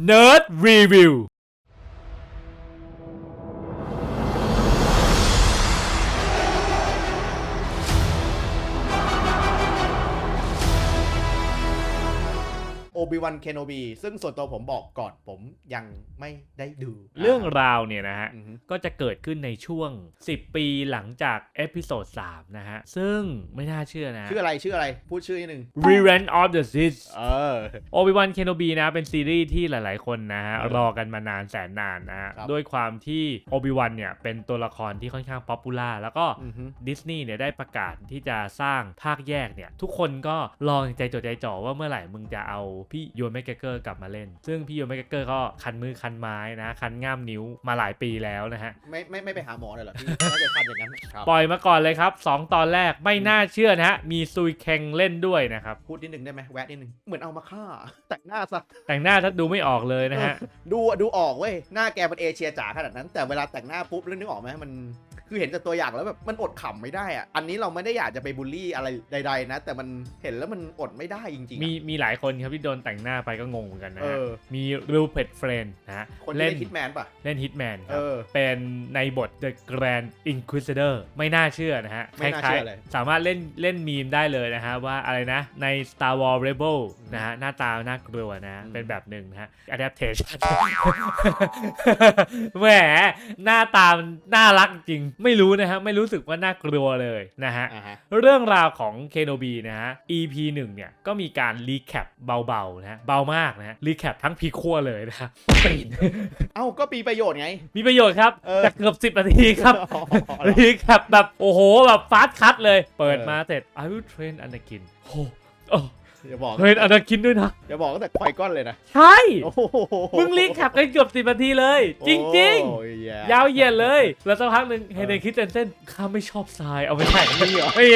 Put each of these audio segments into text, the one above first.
Nerd Review บิวันเคนโนบีซึ่งส่วนตัวผมบอกก่อนผมยังไม่ได้ดู เรื่องราวเนี่ยนะฮะ อือฮึ ก็จะเกิดขึ้นในช่วง 10 ปีหลังจากเอพิโซด3นะฮะ ซึ่งไม่น่าเชื่อนะ ชื่ออะไรชื่ออะไรพูดชื่อนิดนึง Revenge of the Sith เออ โอบิวันเคนโนบีนะเป็นซีรีส์ที่หลาย ๆ คนนะฮะเออรอกันมานานแสนนานนะฮะ ครับ ด้วยความที่โอบิวันเนี่ย เป็นตัวละครที่ค่อนข้างป๊อปปูล่าแล้วก็อือฮึ ดิสนีย์เนี่ยได้ประกาศที่จะสร้างภาคแยกเนี่ย ทุกคนก็รอใจจดใจจ่อว่าเมื่อไหร่มึงจะเอาพี่ยูนแมกเกอร์กลับมาเล่น ซึ่งพี่ยูนแมกเกอร์ก็คันมือคันไม้นะ คันง่ามนิ้วมาหลายปีแล้วนะฮะ ไม่ไม่ไม่ไปหาหมอเลยเหรอพี่ไม่ไปฟันอย่างนั้นครับปล่อยมาก่อนเลยครับ 2 ตอนแรกไม่น่าเชื่อนะฮะ มีซุยเคงเล่นด้วยนะครับ พูดนิดนึงได้ไหมแวะนิดนึงเหมือนเอามาฆ่า แต่งหน้าซะแต่งหน้าถ้าดูไม่ออกเลยนะฮะ ดูดูออกเว้ยหน้าแกเป็นเอเชียจ๋าขนาดนั้น แต่เวลาแต่งหน้าปุ๊บแล้วนึกออกไหมมัน คือเห็นจากตัวอย่างแล้วแบบมันอดขำไม่ได้อะอันนี้เราไม่ได้อยากจะไปบูลลี่อะไรใด ๆ นะ แต่มันเห็นแล้วมันอดไม่ได้จริงๆอะ มีมีหลายคนครับที่โดนแต่งหน้าไปก็งงเหมือนกันนะเอฮะอมีรูเพ t เฟรนนะฮะคนที่เล่เล่นนฮิตแมนป่ะ เล่นฮิตแมนคเอรับ อ เป็นในบท The Grand Inquisitor ไม่น่าเชื่อนะฮะไม่น่าคล้ายเชื่อเลย ๆสามารถเล่นเล่นมีมได้เลยนะฮะ ว่าอะไรนะ ใน Star Wars Rebel นะฮะ หน้าตาน่ากลัวนะอืมเป็นแบบหนึ่งนะฮะ adaptation แหมหน้าตามันน่ารักจริงไม่รู้นะฮะไม่รู้สึกว่าน่ากลัวเลยนะฮะอ่าฮะ เรื่องราวของเคโนบีนะฮะ EP 1เนี่ยก็มีการรีแคปเบาๆนะฮะเบามากนะฮะรีแคปทั้งพีคัวเลยนะฮะเอ้าก็มีประโยชน์ไง มีประโยชน์ครับเออแต่เกือบ 10 นาทีครับรีแคปแบบ โอ้โห แบบฟาสต์คัทเลย เปิดมาเสร็จ I will train Anakin โอ้โอ้อย่าบอกเทรน Anakin ด้วยนะ อย่าบอกตั้งแต่ควายก้อนเลยนะใช่ โอ้โหมึงรีแคปกันเกือบ10นาทีเลย จริง โอ้ยแๆ ยาวเหยียดเลย แล้วสักพักหนึ่งเฮเดนคิดเซนเซนข้าไม่ชอบทรายเอาไม่ใช่นี่เหรอ ไม่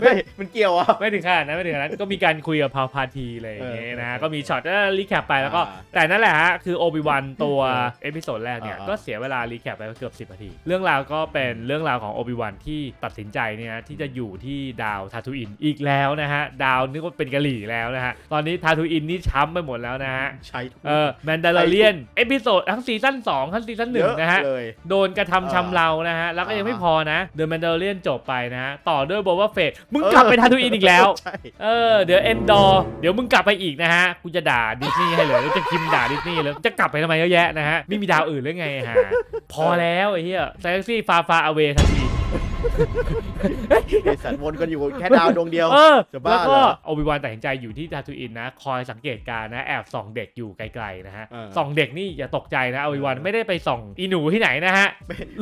เฮ้ยมันเกี่ยวอะ ไม่ถึงขนาดนั้นไม่ถึงขนาดนั้นก็มีการคุยกับพาวพาทีอะไรอย่างเงี้ยนะ เออก็มีช็อตรีแคปไปแล้วก็ อ่าแต่นั่นแหละฮะ คือโอบิวันตัวเอพิโซดแรกเนี่ย อ่า ก็เสียเวลารีแคปไปเกือบ10นาที เรื่องราวก็เป็นเรื่องราวของโอบิวันที่ตัดสินใจเนี่ยนะที่จะอยู่ที่ดาวทาทูอินอีกแล้วนะฮะ ดาวนึกว่าเป็นกะหรี่แล้วนะฮะ ตอนนี้ทาทูอินนี่ช้ำไปหมดแล้วนะฮะ ใช้ทุก เออแมนดาร์เลียนเอพิโซดทั้งซีซั่น2ทั้งซีซั่นหนึ่งเยอนะฮะเลย โดนกระทำชำเรานะฮะ แล้วก็ยังไม่อ่าพอนะเดอะแมนดาร์เลียนจบไปนะฮะ ต่อด้วยโบว่าเฟดมึงกลับไปทาทูอินอีกแล้ว ใช่ เออเดี๋ยวเอนดอร์เดี๋ยวมึงกลับไปอีกนะฮะ กูจะด่าดิสนีย์ให้เลยแล้วจะคิมด่าดิสนีย์เลยจะกลับไปทำไมเยอะแยะนะฮะ ไม่มีดาวอื่นหรือไงฮะ พอแล้วไอ้เหี้ยแซงซี่ฟาฟาอเวทันที ไอสัตว์วนกันอยู่แค่ดาวดวงเดียว เออจะบ้าแล้วก็เหรอโอบิวันตัดสินใจอยู่ที่ทาทูอินนะ คอยสังเกตการณ์นะ แอบส่องเด็กอยู่ไกลๆนะฮะเออ ส่องเด็กนี่อย่าตกใจนะโอบิวันไม่ได้ไปส่องอีหนูที่ไหนนะฮะ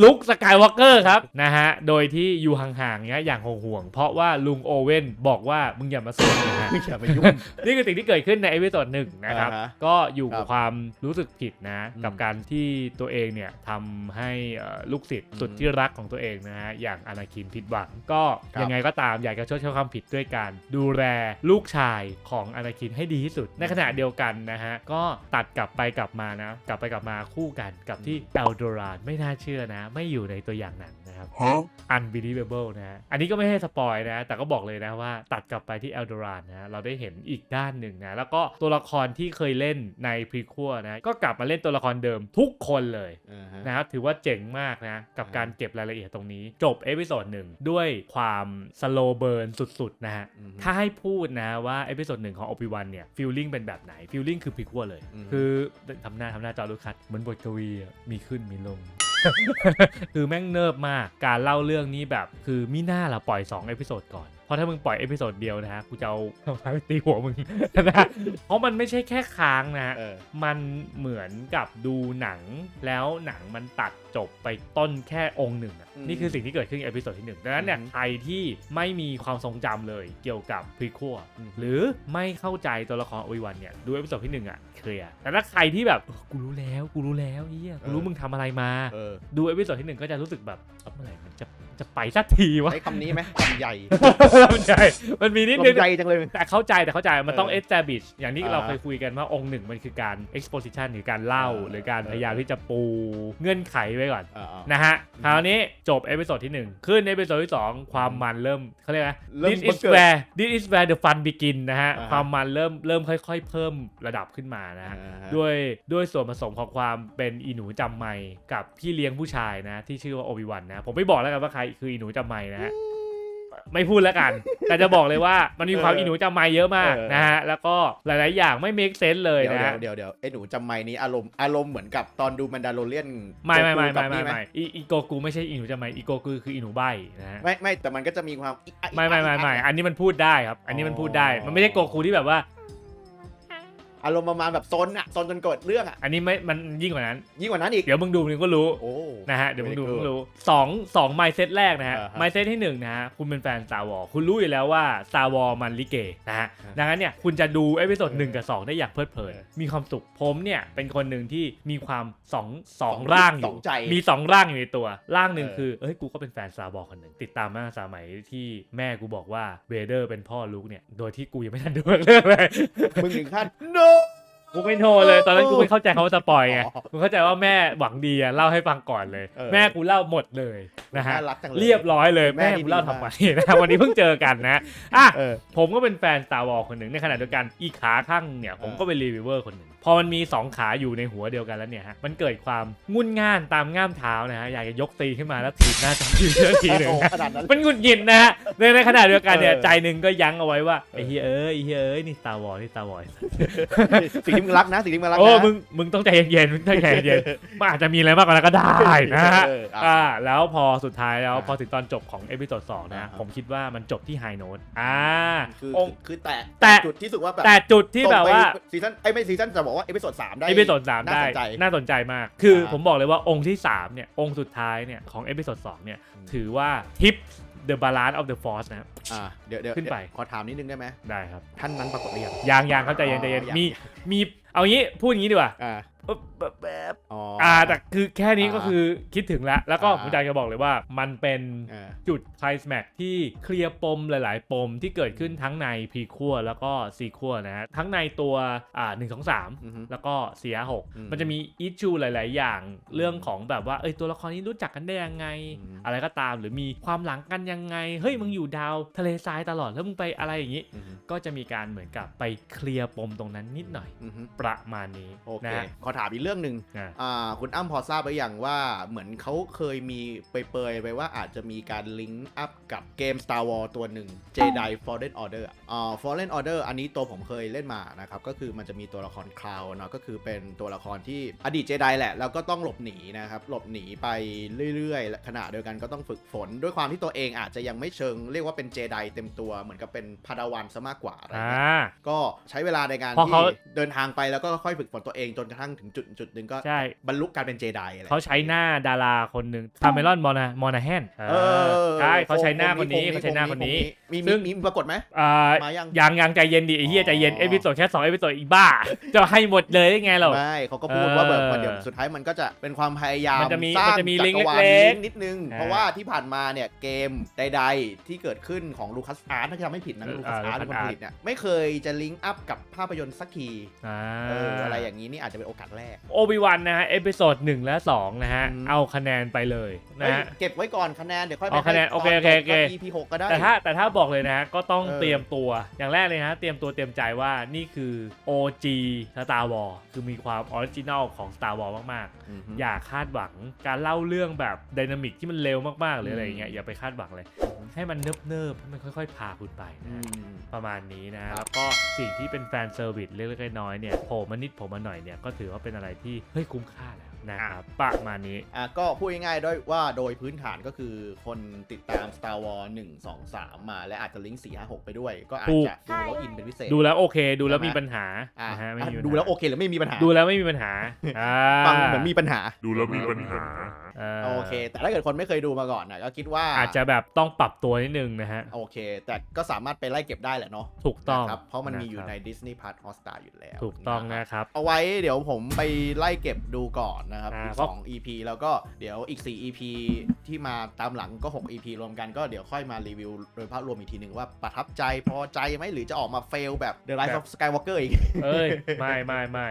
ลุคสกายวอล์กเกอร์ครับนะฮะ โดยที่อยู่ห่างๆเนี้ยอย่างห่วงๆ เพราะว่าลุงโอเว่นบอกว่ามึงอย่ามาสวนนะฮะไม่อย่าไปยุ่ง นี่คือสิ่งที่เกิดขึ้นในเอพิโซดหนึ่งนะครับ อ่าฮะก็อยู่กับครับความรู้สึกผิดนะ อืมกับการที่ตัวเองเนี่ยทำให้เอ่อลูกศิษย์อืมสุดที่รักของตัวเองนะฮะอย่างอนาคินผิดหวัง ก็ครับยังไงก็ตามอยากจะชดใช้ความผิดด้วยการดูแลลูกชายของอนาคินให้ดีที่สุด ในขณะเดียวกันนะฮะ ก็ตัดกลับไปกลับมานะ กลับไปกลับมาคู่กันกับที่เอลโดรานไม่น่าเชื่อนะ ไม่อยู่ในตัวอย่างหนัง นะครับ unbelievable นะฮะอันนี้ก็ไม่ให้สปอยนะ แต่ก็บอกเลยนะว่าตัดกลับไปที่เอลโดรานนะ เราได้เห็นอีกด้านหนึ่งนะ แล้วก็ตัวละครที่เคยเล่นในพรีคัวนะ ก็กลับมาเล่นตัวละครเดิมทุกคนเลยอ่าฮะนะครับ ถือว่าเจ๋งมากนะ กับอ่าการเก็บรายละเอียดตรงนี้ จบเอพิโซดหนึ่งด้วยความสโลเบิร์นสุดๆนะฮะอืมถ้าให้พูดนะว่าเอพิโซดหนึ่งของ OP1 เนี่ยฟีลลิ่งเป็นแบบไหนฟีลลิ่งคือพรีคัวเลยอืมคือทำหน้าทำหน้าจอลูกคัดเหมือนบทกวีอะมีขึ้นมีลง คือแม่งเนิบมากการเล่าเรื่องนี้แบบ คือมิน่าละปล่อย2เอพิโซดก่อน ราะถ้ามึงปล่อยเอพิโซดเดียวนะฮะกูจะเอาเอาไม้ไปตีหัวมึงนะเพราะมันไม่ใช่แค่ค้างนะฮะเออมันเหมือนกับดูหนัง แล้วหนังมันตัดจบไปต้นแค่องค์หนึ่งอะอืมนี่คือสิ่งที่เกิดขึ้นในเอพิโซดที่หนึ่งดังนั้นเนี่ยอืมใครที่ไม่มีความทรงจำเลยเกี่ยวกับพรีคัวอืมหรือไม่เข้าใจตัวละครโอวิวันเนี่ยดูเอพิโซดที่หนึ่งอะเคลียร์แต่ถ้าใครที่แบบเออกูรู้แล้วกูรู้แล้วเฮียกูรู้มึงทำอะไรมาเออดูเอพิโซดที่หนึ่งก็จะรู้สึกแบบเอ้าเมื่อไหร่มันจะ จะไปสักทีวะใช้คำนี้ไหมลำใหญ่มันใช่มันมีนิดนึงลำใหญ่จังเลย แต่เข้าใจแต่เข้าใจมันต้องเออ establish อย่างที่อ่าเราเคยคุยกันว่าองค์หนึ่งมันคือการ exposition หรือการเล่าเออหรือการเออพยายามที่จะปูเงื่อนไขไว้ก่อนอ่า นะฮะอืมคราวนี้จบเอพิโซดที่ 1 ขึ้นเอพิโซดที่ 2 ความมันเริ่มเขาเรียกนะ เริ่ม this บัง is เกิด where this is where the fun begin นะฮะ อ่าฮะความมันเริ่มเริ่มค่อย ๆ เพิ่มระดับขึ้นมานะฮะ อ่าฮะ ด้วยด้วยส่วนผสมของความเป็นอีหนูจำไม่กับพี่เลี้ยงผู้ชายนะ ที่ชื่อว่าโอบิวันนะ ผมไม่บอกแล้วกันว่าใครคืออีหนูจำไม่นะฮะไม่พูดแล้วกัน แต่จะบอกเลยว่ามันมีความเอออีหนูจำไม่เยอะมากเออนะฮะ แล้วก็หลาย ๆ อย่างไม่ make sense เลยเดี๋ยวนะฮะเดี๋ยวเดี๋ยวไอ้หนูจำไม่นี้อารมณ์อารมณ์เหมือนกับตอนดูมันดาโลเลียนไม่ไม่ไม่โกคูไม่กับไม่นี่หไม่อีอีโกกูไม่ใช่อีหนูจำไม่อีโกกูคืออีหนูใบนะฮะไม่ไม่แต่มันก็จะมีความอีอะอีอะไม่ไม่ไม่ไม่อีอะอันนี้มันพูดได้ครับ อันนี้มันพูดได้อ๋อมันไม่ใช่โกคูที่แบบว่า อารมณ์ประมาณแบบซนอะซนจนเกิดเรื่องอะอันนี้ไม่มันยิ่งกว่านั้น ยิ่งกว่านั้นอีก เดี๋ยวมึงดูมึงก็รู้โอ้ นะฮะเดี๋ยวมึงดู Very มึง good รู้สองสองไมเซ็ตแรกนะฮะอ่าฮะไมเซ็ตที่หนึ่งนะฮะคุณเป็นแฟน Star Wars คุณรู้อยู่แล้วว่า Star Wars มันลิเกนะฮะอ่าดังนั้นเนี่ยคุณจะดูเอพิโซดเออหนึ่งกับสองได้อย่างเพลิดเพลิน เออมีความสุขผมเนี่ยเป็นคนหนึ่งที่มีความสองสองร่างอสอยู่งใจมีสองร่างอยู่ในตัว ร่างหนึ่งเออ คือเอ้ยกูก็เป็นแฟน Star Wars คนหนึ่งติดตามมาสมัยที่แม่กูบอกว่าเวเดอร์เป็นพ่อลูกเนี่ยโดยที่กูยังไม่ทันดูเรื่องเลย มึงถึงขั้น no กูไม่โทรเลยตอนนั้นกูไม่เข้าใจเขาว่าสปอยไงอ๋อกูเข้าใจว่าแม่หวังดีอะเล่าให้ฟังก่อนเลย เออแม่กูเล่าหมดเลยนะฮะน่ารักจังเลยเรียบร้อยเลยแม่แม่นี่กูเล่าดีทำมากไมนะวันนี้เพิ่งเจอกันนะอะเออผมก็เป็นแฟน Star Wars คนหนึ่งในขณะเดียวกันอีกขาข้างเนี่ย ผมเออก็เป็นรีวิวเวอร์คนหนึ่งพอมันมี 2 ขาอยู่ในหัวเดียวกันแล้วเนี่ยฮะมันเกิดความงุ่นง่านตามง่ามเท้านะฮะอยากจะยกตีขึ้นมาแล้วถีบหน้าจอทีเดียวทีหนึ่งโอ้นะขนาดนั้นมันหงุดหงิดนะฮะในในขณะเดียวกันเนี่ยเออใจหนึ่งก็ยั้งเอาไว้ว่าเออไอ้เฮ้ยเอ้ยไอ้เฮ้ยเอ้ยนี่ Star Wars นี่ Star Wars สิ่งที่มึงรักนะสิ่งที่มึงรักโอ้นะมึงมึงต้องใจเย็นๆมึงต้องใจเย็นๆมันอาจจะมีอะไรมากกว่านั้นก็ได้นะฮะเอออะอ่าแล้วพอสุดท้ายแล้วอ่าพอถึงตอนจบของเอพิโซดสองนะอ่าฮะผมคิดว่ามันจบที่ไฮโน้ตอ่าคือองค์คือแตะแตะจุดที่สุดว่าแบบแต่จุดที่แบบว่าซีซั่นไอ้ยไม่ซีซั่นจะบอกว่าเอพิโซดสามได้เอพิโซดสามน่าได้สนใจน่าสนใจมาก คืออ่าผมบอกเลยว่าองค์ที่ 3 เนี่ย องค์สุดท้ายเนี่ย ของเอพิโซดสองเนี่ยอืมถือว่าทิป the balance of the force นะครับอ่าเดี๋ยวเดี๋ยวขึ้นไปเดี๋ยวขอถามนิดนึงได้ไหมได้ครับ ท่านนั้นปรากฏหรือยังยางยางเข้าใจเย็นใจเย็นอ๋อยังมีมีเอางี้พูดอย่างนี้ดีกว่าอ่า แบบแบบอ๋ออ่าแต่คือแค่นี้ก็อ่าคือคิดถึงแล้ว แล้วก็อ่า ผมอยากจะบอกเลยว่า มันเป็นอ่า จุดไคลแม็กที่เคลียร์ปมหลาย ๆ ปมที่เกิดขึ้นทั้งในพรีคัวแล้วก็ซีคัวนะฮะทั้งในตัวอ่าหนึ่งสองสาม อือฮึ แล้วก็เสียหกอืมมันจะมีอิชชูหลาย ๆ อย่างเรื่องของแบบว่า เอ้ยตัวละครนี้รู้จักกันได้ยังไง อืมอะไรก็ตามหรือมีความหลังกันยังไง เฮ้ยมึงอยู่ดาวทะเลทรายตลอดแล้วมึงไปอะไรอย่างนี้ อือฮึ ก็จะมีการเหมือนกับไปเคลียร์ปมตรงนั้นนิดหน่อย อือฮึประมาณนี้โอเคนะฮะ ขอถามอีกเรื่องหนึ่งอ่า อ่าคุณอ้ำพอทราบไปอย่างว่าเหมือนเขาเคยมีเปรยๆไปว่าอาจจะมีการลิงก์อัพกับเกม Star Wars ตัวหนึ่ง Jedi Fallen Order อะอ่า Fallen Order อันนี้ตัวผมเคยเล่นมานะครับ ก็คือมันจะมีตัวละครคลาวเนาะก็คือเป็นตัวละครที่อดีตเจไดแหละ แล้วก็ต้องหลบหนีนะครับหลบหนีไปเรื่อยๆและขณะเดียวกันก็ต้องฝึกฝน ด้วยความที่ตัวเองอาจจะยังไม่เชิงเรียกว่าเป็นเจไดเต็มตัวเหมือนกับเป็นพาดาวันซะมากกว่าอะไรอ่เงี้ยาก็ใช้เวลาในการเพราะที่เขา เดินทางไปแล้วก็ค่อยฝึกฝนตัวเองจนกระทั่งถึงจุดจุดหนึ่งก็ ใช่ บรรลุการเป็นเจไดอะไรเขาใช้หน้าดาราคนหนึ่งคาเมรอนมอนา มอนาแฮนเออใช่เขาใช้หน้าคนนี้เขาใช้หน้าคนนี้ มีซึ่มีงมีปรากฏไหมอ่ามายังยังยังใจเย็นดิไอ้เหี้ยอ๋อใจเย็นเอพิโซดแค่สองเอพิโซดอีกบ้า จะให้หมดเลยได้ไงเราไม่เขาก็พูดว่าแบบเออมันเดี๋ยวสุดท้ายมันก็จะเป็นความพยายามมันจะมีสร้างมันจะมีจัลิงก์กรวาลเล็กๆลิงก์นิดนึงอ่าเพราะว่าที่ผ่านมาเนี่ยเกมใด ๆ ที่เกิดขึ้นของลูคัสอาร์ตถ้าจำไม่ผิดนะเออลูคัสอาร์ตอ่าเป็นคนผลิตเนี่ยไม่เคยจะลิงก์อัพกับภาพยนตร์สักทีอ่าเอออะไรอย่างนี้นี่อาจจะเป็นโอกาสแรกโอบิวันนะฮะ เอพิโซดหนึ่งและสองนะฮะ อืม เอาคะแนนไปเลยนะเอ้ยฮะ เก็บไว้ก่อนคะแนน เดี๋ยวค่อยไปเอาคะแนนให้โอเคตโอเคโอเคจบ EP หกก็ได้ แต่ถ้าแต่ถ้าบอกเลยนะฮะ ก็ต้องเออ เตรียมตัวอย่างแรกเลยนะฮะ เตรียมตัวเตรียมใจว่านี่คือ OG Star Wars คือมีความออริจินอลของ Star Wars มาก อือฮึๆอย่าคาดหวังการเล่าเรื่องแบบไดนามิกที่มันเร็วมาก ๆ หรืออะไรอย่างเงี้ยอืมอย่าไปคาดหวังเลย ให้มันเนิบๆให้มันค่อยๆ พาคุณไปอืนะฮะมประมาณนี้นะครับแล้วก็สิ่งที่เป็นแฟนเซอร์วิสเล็กๆน้อยๆเนี่ยโผล่มานิดโผล่มาหน่อยเนี่ยก็ถือว่าเป็นอะไรที่เฮ้ยคุ้มค่าแล้ว นะครับประมาณนี้อะก็พูดง่ายๆด้วยว่าโดยพื้นฐานก็คือคนติดตาม Star Wars 1 2 3 มาและอาจจะลิงก์4 5 6 ไปด้วย ก็อาจถูกจะดูแล้วอินเป็นพิเศษ ดูแล้วโอเค ดูแล้วใช่ไหมมีปัญหาอะนะฮะไม่อะมีปัญหาดูแล้วโอเคหรือไม่มีปัญหา ดูแล้วไม่มีปัญหาอ่าฟังเหมือนมีปัญหา ดูแล้วมีปัญหาเาโอเค แต่ถ้าเกิดคนไม่เคยดูมาก่อนนะก็คิดว่าอาจจะแบบต้องปรับตัวนิดนึงนะฮะโอเค แต่ก็สามารถไปไล่เก็บได้แหละเนาะถูกต้องนะครับเพราะมันมีอยู่ะคบใน Disney Plus Hotstar อยู่แล้ว ถูกต้องนะนะครับ เอาไว้เดี๋ยวผมไปไล่เก็บดูก่อนนะครับอ่าอีกเพราะสอง EP แล้วก็เดี๋ยวอีก 4 EP ที่มาตามหลังก็ 6 EP รวมกันก็เดี๋ยวค่อยมารีวิวโดยภาพรวมอีกทีหนึ่งว่าประทับใจพอใจไหมหรือจะออกมาเฟลแบบ The Rise of Skywalker อีก เอ้ย ไม่ไม่ไม่